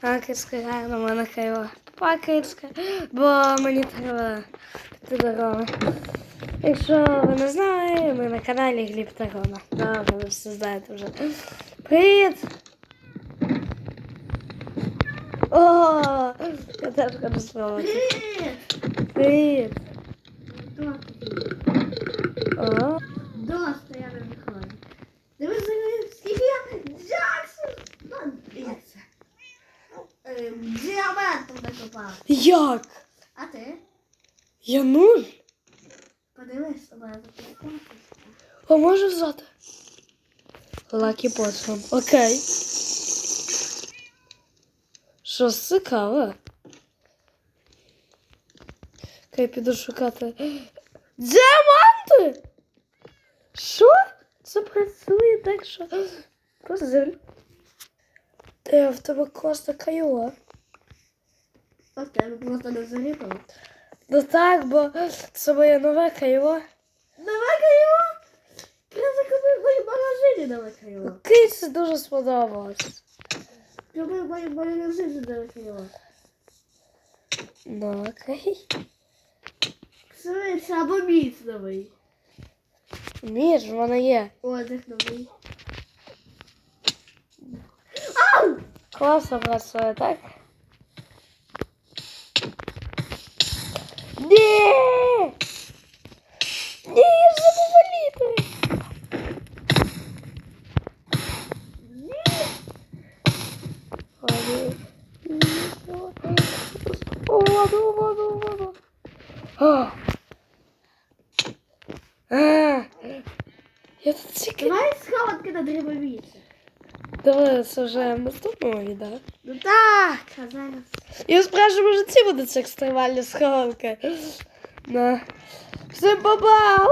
Хакерська гарна мене кайва. Пакерська, бо мені треба дорога. Якщо ви не знали, ми на каналі Гліб Тарона. Добре, ви все знаєте вже. Привіт! О, я хочу спробувати. Привіт! Привіт! О, Доста я не виходжу. Дивись, дивись, скільки я Джаксон! Ну, як це? Ем, Діамантом як? А ти? Я нуль? Подивись, у мене тут А може взяти? Лакі потом. Окей. Що цікаве? Окей, піду шукати. Діаманти! Що? Це працює так, що. Позир. Де в тебе коста кайова? Ось тебе просто не заріпало. Ну так, бо це моє нове кайво. Давай його! Я закупив в моїй магазині давай його. Окей, це дуже сподобалось. Купив в моїй магазині давай його. Ну, окей. Швидше або міць новий. Ні ж, в мене є. Одяг новий. Класно працює, так? Ні! Ні, я ж забула літери. Ні. О, воду, воду, воду. А. А. Я тут тільки... Давай схованки на дрібовіці. Давай, вже наступного відео. Ну так, а зараз. І у справжньому житті будуть екстремальні схованки. На. Всім па-па!